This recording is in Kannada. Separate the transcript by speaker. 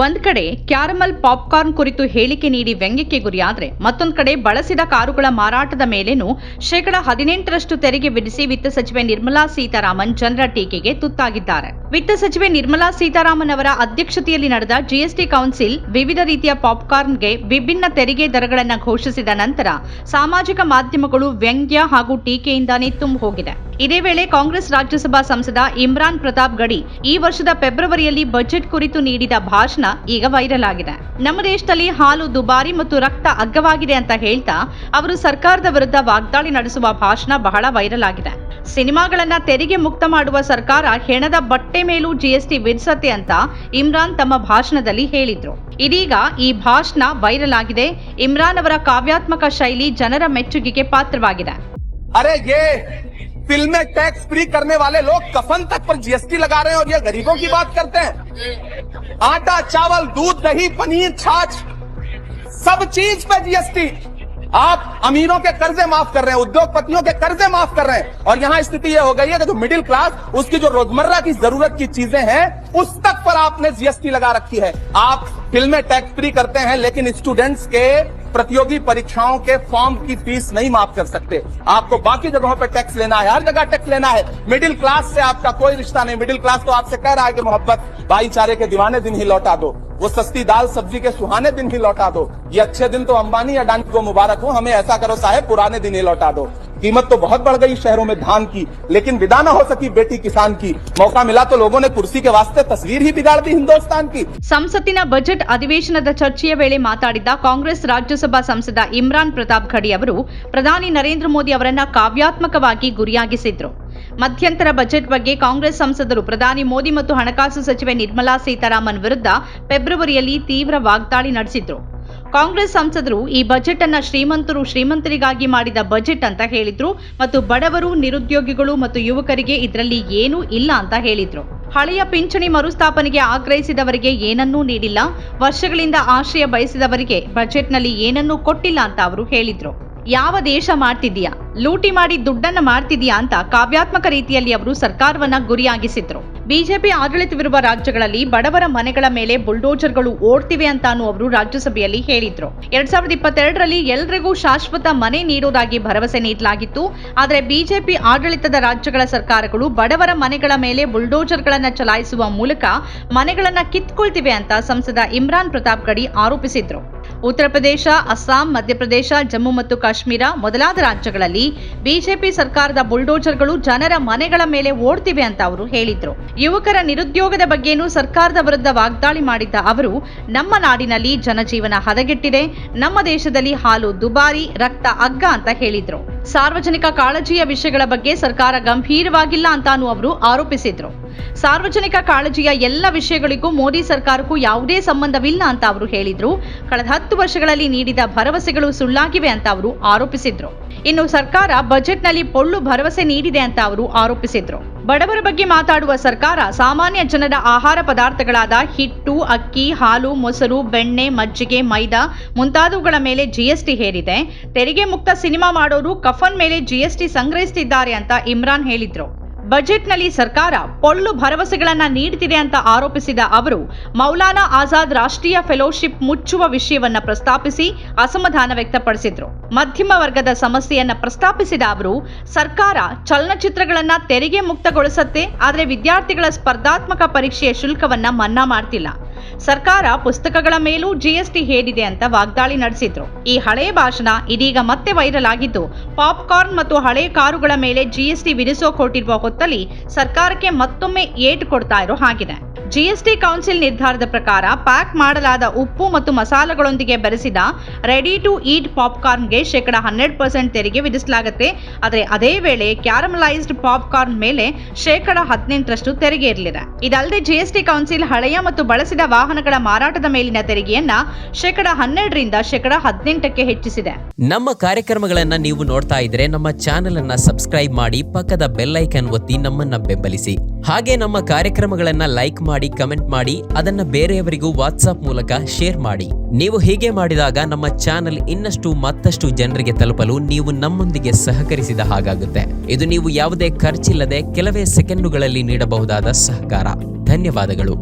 Speaker 1: ಒಂದ್ ಕಡೆ ಕ್ಯಾರಮಲ್ ಪಾಪ್ಕಾರ್ನ್ ಕುರಿತು ಹೇಳಿಕೆ ನೀಡಿ ವ್ಯಂಗ್ಯಕ್ಕೆ ಗುರಿಯಾದ್ರೆ ಮತ್ತೊಂದ್ ಕಡೆ ಬಳಸಿದ ಕಾರುಗಳ ಮಾರಾಟದ ಮೇಲೇನೂ ಶೇಕಡ ಹದಿನೆಂಟರಷ್ಟು ತೆರಿಗೆ ವಿಧಿಸಿ ವಿತ್ತ ಸಚಿವೆ ನಿರ್ಮಲಾ ಸೀತಾರಾಮನ್ ಜನರ ಟೀಕೆಗೆ ತುತ್ತಾಗಿದ್ದಾರೆ. ವಿತ್ತ ಸಚಿವೆ ನಿರ್ಮಲಾ ಸೀತಾರಾಮನ್ ಅವರ ಅಧ್ಯಕ್ಷತೆಯಲ್ಲಿ ನಡೆದ ಜಿಎಸ್ಟಿ ಕೌನ್ಸಿಲ್ ವಿವಿಧ ರೀತಿಯ ಪಾಪ್ಕಾರ್ನ್ಗೆ ವಿಭಿನ್ನ ತೆರಿಗೆ ದರಗಳನ್ನು ಘೋಷಿಸಿದ ನಂತರ ಸಾಮಾಜಿಕ ಮಾಧ್ಯಮಗಳು ವ್ಯಂಗ್ಯ ಹಾಗೂ ಟೀಕೆಯಿಂದಾನೇ ತುಂಬ ಹೋಗಿದೆ. ಇದೇ ವೇಳೆ ಕಾಂಗ್ರೆಸ್ ರಾಜ್ಯಸಭಾ ಸಂಸದ ಇಮ್ರಾನ್ ಪ್ರತಾಪ್ ಗಡಿ ಈ ವರ್ಷದ ಫೆಬ್ರವರಿಯಲ್ಲಿ ಬಜೆಟ್ ಕುರಿತು ನೀಡಿದ ಭಾಷಣ ಈಗ ವೈರಲ್ ಆಗಿದೆ. ನಮ್ಮ ದೇಶದಲ್ಲಿ ಹಾಲು ದುಬಾರಿ ಮತ್ತು ರಕ್ತ ಅಗ್ಗವಾಗಿದೆ ಅಂತ ಹೇಳ್ತಾ ಅವರು ಸರ್ಕಾರದ ವಿರುದ್ಧ ವಾಗ್ದಾಳಿ ನಡೆಸುವ ಭಾಷಣ ಬಹಳ ವೈರಲ್ ಆಗಿದೆ. ಸಿನಿಮಾಗಳನ್ನ ತೆರಿಗೆ ಮುಕ್ತ ಮಾಡುವ ಸರ್ಕಾರ ಹೆಣದ ಬಟ್ಟೆ ಮೇಲೂ ಜಿಎಸ್ಟಿ ವಿಧಿಸತ್ತೆ ಅಂತ ಇಮ್ರಾನ್ ತಮ್ಮ ಭಾಷಣದಲ್ಲಿ ಹೇಳಿದ್ರು. ಇದೀಗ ಈ ಭಾಷಣ ವೈರಲ್ ಆಗಿದೆ. ಇಮ್ರಾನ್ ಅವರ ಕಾವ್ಯಾತ್ಮಕ ಶೈಲಿ ಜನರ ಮೆಚ್ಚುಗೆಗೆ ಪಾತ್ರವಾಗಿದೆ.
Speaker 2: फ़िल्में टैक्स फ्री करने वाले लोग कफन तक पर जीएसटी लगा रहे हैं और ये गरीबों की बात करते हैं। आटा, चावल, दूध, दही, पनीर, छाछ, सब चीज़ पे जीएसटी आप अमीरों के कर्जे माफ़ कर रहे हैं, उद्योगपतियों के कर्जे माफ़ कर रहे हैं और यहाँ स्थिति यह हो गई है कि जो मिडिल क्लास उसकी जो रोज़मर्रा की ज़रूरत की चीज़ें हैं, उस तक पर आपने जीएसटी लगा रखी है। आप फ़िल्में टैक्स फ्री करते हैं, लेकिन स्टूडेंट्स के प्रतियोगी परीक्षाओं के फॉर्म की फ़ीस नहीं माफ़ कर सकते। आपको बाकी जगहों पर टैक्स लेना है, हर जगह टैक्स लेना है। मिडिल क्लास से आपका कोई रिश्ता नहीं, मिडिल क्लास तो आपसे कह रहा है कि मोहब्बत, भाईचारे के दीवाने दिन ही लौटा दो। वो सस्ती दाल सब्ज़ी के सुहाने दिन ही लौटा दो। ये अच्छे दिन तो अंबानी या डांडी को मुबारक हो, हमें ऐसा करो साहेब, पुराने दिन ही लौटा दो। कीमत तो बहुत बढ़ गई शहरों में धान की लेकिन विदा न हो सकी बेटी किसान की मौका मिला तो लोगों ने कुर्सी के वास्ते तस्वीर ही बिगाड़ दी हिंदुस्तान की
Speaker 1: ಸಂಸತ್ತಿನ ಬಜೆಟ್ ಅಧಿವೇಶನದ ಚರ್ಚೆಯ ವೇಳೆ ಮಾತಾಡಿದ ಕಾಂಗ್ರೆಸ್ ರಾಜ್ಯಸಭಾ ಸಂಸದ ಇಮ್ರಾನ್ ಪ್ರತಾಪ್ ಖಡಿ ಅವರು ಪ್ರಧಾನಿ ನರೇಂದ್ರ ಮೋದಿ ಅವರನ್ನ ಕಾವ್ಯಾತ್ಮಕವಾಗಿ ಗುರಿಯಾಗಿಸಿದ್ರು ಮಧ್ಯಂತರ ಬಜೆಟ್ ಬಗ್ಗೆ ಕಾಂಗ್ರೆಸ್ ಸಂಸದರು ಪ್ರಧಾನಿ ಮೋದಿ ಮತ್ತು ಹಣಕಾಸು ಸಚಿವೆ ನಿರ್ಮಲಾ ಸೀತಾರಾಮನ್ ವಿರುದ್ಧ ಫೆಬ್ರವರಿಯಲ್ಲಿ ತೀವ್ರ ವಾಗ್ದಾಳಿ ನಡೆಸಿದ್ರು ಕಾಂಗ್ರೆಸ್ ಸಂಸದರು ಈ ಬಜೆಟ್ ಅನ್ನ ಶ್ರೀಮಂತರು ಶ್ರೀಮಂತರಿಗಾಗಿ ಮಾಡಿದ ಬಜೆಟ್ ಅಂತ ಹೇಳಿದ್ರು ಮತ್ತು ಬಡವರು, ನಿರುದ್ಯೋಗಿಗಳು ಮತ್ತು ಯುವಕರಿಗೆ ಇದರಲ್ಲಿ ಏನೂ ಇಲ್ಲ ಅಂತ ಹೇಳಿದ್ರು. ಹಳೆಯ ಪಿಂಚಣಿ ಮರುಸ್ಥಾಪನೆಗೆ ಆಗ್ರಹಿಸಿದವರಿಗೆ ಏನನ್ನೂ ನೀಡಿಲ್ಲ. ವರ್ಷಗಳಿಂದ ಆಶ್ರಯ ಬಯಸಿದವರಿಗೆ ಬಜೆಟ್ನಲ್ಲಿ ಏನನ್ನೂ ಕೊಟ್ಟಿಲ್ಲ ಅಂತ ಅವರು ಹೇಳಿದ್ರು. ಯಾವ ದೇಶ ಮಾಡ್ತಿದ್ಯಾ ಲೂಟಿ ಮಾಡಿ ದುಡ್ಡನ್ನ ಮಾಡ್ತಿದೀಯಾ ಅಂತ ಕಾವ್ಯಾತ್ಮಕ ರೀತಿಯಲ್ಲಿ ಅವರು ಸರ್ಕಾರವನ್ನ ಗುರಿಯಾಗಿಸಿದ್ರು. ಬಿಜೆಪಿ ಆಡಳಿತವಿರುವ ರಾಜ್ಯಗಳಲ್ಲಿ ಬಡವರ ಮನೆಗಳ ಮೇಲೆ ಬುಲ್ಡೋಜರ್ಗಳು ಓಡ್ತಿವೆ ಅಂತಾನು ಅವರು ರಾಜ್ಯಸಭೆಯಲ್ಲಿ ಹೇಳಿದ್ರು. ಎರಡ್ ಸಾವಿರದ ಇಪ್ಪತ್ತೆರಡರಲ್ಲಿ ಎಲ್ರಿಗೂ ಶಾಶ್ವತ ಮನೆ ನೀಡೋದಾಗಿ ಭರವಸೆ ನೀಡಲಾಗಿತ್ತು. ಆದರೆ ಬಿಜೆಪಿ ಆಡಳಿತದ ರಾಜ್ಯಗಳ ಸರ್ಕಾರಗಳು ಬಡವರ ಮನೆಗಳ ಮೇಲೆ ಬುಲ್ಡೋಜರ್ಗಳನ್ನು ಚಲಾಯಿಸುವ ಮೂಲಕ ಮನೆಗಳನ್ನು ಕಿತ್ಕೊಳ್ತಿವೆ ಅಂತ ಸಂಸದ ಇಮ್ರಾನ್ ಪ್ರತಾಪ್ ಗಡಿ ಆರೋಪಿಸಿದ್ರು. ಉತ್ತರ ಪ್ರದೇಶ, ಅಸ್ಸಾಂ ಮಧ್ಯಪ್ರದೇಶ ಜಮ್ಮು ಮತ್ತು ಕಾಶ್ಮೀರ ಮೊದಲಾದ ರಾಜ್ಯಗಳಲ್ಲಿ ಬಿಜೆಪಿ ಸರ್ಕಾರದ ಬುಲ್ಡೋಜರ್ಗಳು ಜನರ ಮನೆಗಳ ಮೇಲೆ ಓಡ್ತಿವೆ ಅಂತ ಅವರು ಹೇಳಿದ್ರು. ಯುವಕರ ನಿರುದ್ಯೋಗದ ಬಗ್ಗೆನೂ ಸರ್ಕಾರದ ವಿರುದ್ಧ ವಾಗ್ದಾಳಿ ಮಾಡಿದ್ದ ಅವರು, ನಮ್ಮ ನಾಡಿನಲ್ಲಿ ಜನಜೀವನ ಹದಗೆಟ್ಟಿದೆ, ನಮ್ಮ ದೇಶದಲ್ಲಿ ಹಾಲು ದುಬಾರಿ, ರಕ್ತ ಅಗ್ಗ ಅಂತ ಹೇಳಿದ್ರು. ಸಾರ್ವಜನಿಕ ಕಾಳಜಿಯ ವಿಷಯಗಳ ಬಗ್ಗೆ ಸರ್ಕಾರ ಗಂಭೀರವಾಗಿಲ್ಲ ಅಂತಾನು ಅವರು ಆರೋಪಿಸಿದ್ರು. ಸಾರ್ವಜನಿಕ ಕಾಳಜಿಯ ಎಲ್ಲ ವಿಷಯಗಳಿಗೂ ಮೋದಿ ಸರ್ಕಾರಕ್ಕೂ ಯಾವುದೇ ಸಂಬಂಧವಿಲ್ಲ ಅಂತ ಅವರು ಹೇಳಿದ್ರು. ಕಳೆದ ಹತ್ತು ವರ್ಷಗಳಲ್ಲಿ ನೀಡಿದ ಭರವಸೆಗಳು ಸುಳ್ಳಾಗಿವೆ ಅಂತ ಅವರು ಆರೋಪಿಸಿದ್ರು. ಇನ್ನು ಸರ್ಕಾರ ಬಜೆಟ್ನಲ್ಲಿ ಪೊಳ್ಳು ಭರವಸೆ ನೀಡಿದೆ ಅಂತ ಅವರು ಆರೋಪಿಸಿದ್ರು. ಬಡವರ ಬಗ್ಗೆ ಮಾತಾಡುವ ಸರ್ಕಾರ ಸಾಮಾನ್ಯ ಜನರ ಆಹಾರ ಪದಾರ್ಥಗಳಾದ ಹಿಟ್ಟು, ಅಕ್ಕಿ, ಹಾಲು, ಮೊಸರು, ಬೆಣ್ಣೆ, ಮಜ್ಜಿಗೆ, ಮೈದಾ ಮುಂತಾದವುಗಳ ಮೇಲೆ ಜಿಎಸ್ಟಿ ಹೇರಿದೆ. ತೆರಿಗೆ ಮುಕ್ತ ಸಿನಿಮಾ ಮಾಡೋರು ಕಫನ್ ಮೇಲೆ ಜಿಎಸ್ಟಿ ಸಂಗ್ರಹಿಸುತ್ತಿದ್ದಾರೆ ಅಂತ ಇಮ್ರಾನ್ ಹೇಳಿದ್ರು. ಬಜೆಟ್ನಲ್ಲಿ ಸರ್ಕಾರ ಪೊಳ್ಳು ಭರವಸೆಗಳನ್ನ ನೀಡುತ್ತಿದೆ ಅಂತ ಆರೋಪಿಸಿದ ಅವರು, ಮೌಲಾನಾ ಆಜಾದ್ ರಾಷ್ಟ್ರೀಯ ಫೆಲೋಶಿಪ್ ಮುಚ್ಚುವ ವಿಷಯವನ್ನ ಪ್ರಸ್ತಾಪಿಸಿ ಅಸಮಾಧಾನ ವ್ಯಕ್ತಪಡಿಸಿದ್ರು. ಮಧ್ಯಮ ವರ್ಗದ ಸಮಸ್ಯೆಯನ್ನ ಪ್ರಸ್ತಾಪಿಸಿದ ಅವರು, ಸರ್ಕಾರ ಚಲನಚಿತ್ರಗಳನ್ನ ತೆರಿಗೆ ಮುಕ್ತಗೊಳಿಸತ್ತೆ, ಆದರೆ ವಿದ್ಯಾರ್ಥಿಗಳ ಸ್ಪರ್ಧಾತ್ಮಕ ಪರೀಕ್ಷೆಯ ಶುಲ್ಕವನ್ನ ಮನ್ನಾ ಮಾಡ್ತಿಲ್ಲ. ಸರ್ಕಾರ ಪುಸ್ತಕಗಳ ಮೇಲೂ ಜಿಎಸ್ಟಿ ಹೇರಿದೆ ಅಂತ ವಾಗ್ದಾಳಿ ನಡೆಸಿದ್ರು. ಈ ಹಳೆಯ ಭಾಷಣ ಇದೀಗ ಮತ್ತೆ ವೈರಲ್ ಆಗಿದ್ದು, ಪಾಪ್ಕಾರ್ನ್ ಮತ್ತು ಹಳೆ ಕಾರುಗಳ ಮೇಲೆ ಜಿಎಸ್ಟಿ ವಿಧಿಸೋ ಕೊಟ್ಟಿರುವ ಹೊತ್ತಲ್ಲಿ ಸರ್ಕಾರಕ್ಕೆ ಮತ್ತೊಮ್ಮೆ ಏಟು ಕೊಡ್ತಾ ಇರೋ ಹಾಗಿದೆ. ಜಿಎಸ್ಟಿ ಕೌನ್ಸಿಲ್ ನಿರ್ಧಾರದ ಪ್ರಕಾರ ಪ್ಯಾಕ್ ಮಾಡಲಾದ ಉಪ್ಪು ಮತ್ತು ಮಸಾಲೆಗಳೊಂದಿಗೆ ಬೆರೆಸಿದ ರೆಡಿ ಟು ಈಟ್ ಪಾಪ್ಕಾರ್ನ್ಗೆ ಶೇಕಡ ಹನ್ನೆರಡು ಪರ್ಸೆಂಟ್ ತೆರಿಗೆ ವಿಧಿಸಲಾಗುತ್ತೆ. ಆದರೆ ಅದೇ ವೇಳೆ ಕ್ಯಾರಮಲೈಸ್ಡ್ ಪಾಪ್ಕಾರ್ನ್ ಮೇಲೆ ಶೇಕಡ ಹದಿನೆಂಟರಷ್ಟು ತೆರಿಗೆ ಇರಲಿದೆ. ಇದಲ್ಲದೆ ಜಿಎಸ್ಟಿ ಕೌನ್ಸಿಲ್ ಹಳೆಯ ಮತ್ತು ಬಳಸಿದ ವಾಹನಗಳ ಮಾರಾಟದ ಮೇಲಿನ ತೆರಿಗೆಯನ್ನ ಶೇಕಡ ಹನ್ನೆರಡರಿಂದ ಶೇಕಡ ಹದಿನೆಂಟಕ್ಕೆ ಹೆಚ್ಚಿಸಿದೆ.
Speaker 3: ನಮ್ಮ ಕಾರ್ಯಕ್ರಮಗಳನ್ನ ನೀವು ನೋಡ್ತಾ ಇದ್ರೆ ನಮ್ಮ ಚಾನೆಲ್ ಅನ್ನ ಸಬ್ಸ್ಕ್ರೈಬ್ ಮಾಡಿ ಪಕ್ಕದ ಬೆಲ್ ಐಕನ್ ಒತ್ತಿ ನಮ್ಮನ್ನ ಬೆಂಬಲಿಸಿ. ಹಾಗೆ ನಮ್ಮ ಕಾರ್ಯಕ್ರಮಗಳನ್ನ ಲೈಕ್ ಮಾಡಿ, ಕಮೆಂಟ್ ಮಾಡಿ, ಅದನ್ನ ಬೇರೆಯವರಿಗೂ ವಾಟ್ಸ್ಆಪ್ ಮೂಲಕ ಶೇರ್ ಮಾಡಿ. ನೀವು ಹೀಗೆ ಮಾಡಿದಾಗ ನಮ್ಮ ಚಾನೆಲ್ ಇನ್ನಷ್ಟು ಮತ್ತಷ್ಟು ಜನರಿಗೆ ತಲುಪಲು ನೀವು ನಮ್ಮೊಂದಿಗೆ ಸಹಕರಿಸಿದ ಹಾಗಾಗುತ್ತೆ. ಇದು ನೀವು ಯಾವುದೇ ಖರ್ಚಿಲ್ಲದೆ ಕೆಲವೇ ಸೆಕೆಂಡುಗಳಲ್ಲಿ ನೀಡಬಹುದಾದ ಸಹಕಾರ. ಧನ್ಯವಾದಗಳು.